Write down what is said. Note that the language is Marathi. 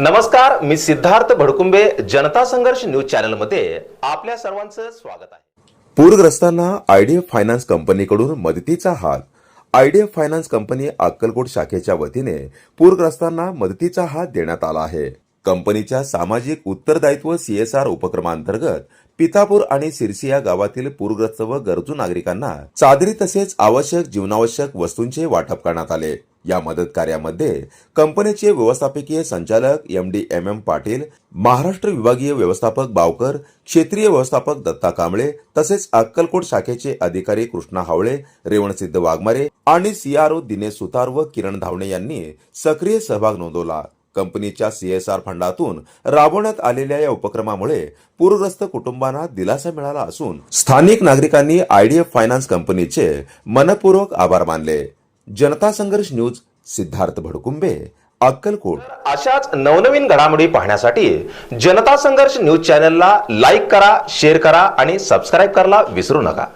नमस्कार मी सिद्धार्थ भडकुंबे जनता संघर्ष न्यूज चॅनलमध्ये आपल्या सर्वांचं स्वागत आहे. पूरग्रस्तांना आयडीएफ फायनान्स कंपनीकडून मदतीचा हात आयडीएफ फायनान्स कंपनी अक्कलकोट शाखेच्या वतीने पूरग्रस्तांना मदतीचा हात देण्यात आला आहे. कंपनीच्या सामाजिक उत्तरदायित्व सीएसआर उपक्रमांतर्गत पितापूर आणि सिरसी या गावातील पूरग्रस्त व गरजू नागरिकांना चादरी तसेच आवश्यक जीवनावश्यक वस्तूंचे वाटप करण्यात आले. या मदत कार्यामध्ये कंपनीचे व्यवस्थापकीय संचालक M D M M Patil Maharashtra विभागीय व्यवस्थापक बावकर क्षेत्रीय व्यवस्थापक दत्ता कांबळे तसेच अक्कलकोट शाखेचे अधिकारी कृष्णा हावळे रेवणसिद्ध वाघमारे आणि सीआरओ दिनेश सुतार व किरण धावणे यांनी सक्रिय सहभाग नोंदवला. कंपनीच्या सीएसआर फंडातून राबवण्यात आलेल्या या उपक्रमामुळे पूरग्रस्त कुटुंबांना दिलासा मिळाला असून स्थानिक नागरिकांनी आयडीएफ फायनान्स कंपनीचे मनपूर्वक आभार मानले. जनता संघर्ष न्यूज सिद्धार्थ भडकुंबे अक्कलकोट. अशाच नवनवीन घडामोडी पाहण्यासाठी जनता संघर्ष न्यूज चॅनलला लाईक करा शेअर करा आणि सबस्क्राईब करायला विसरू नका.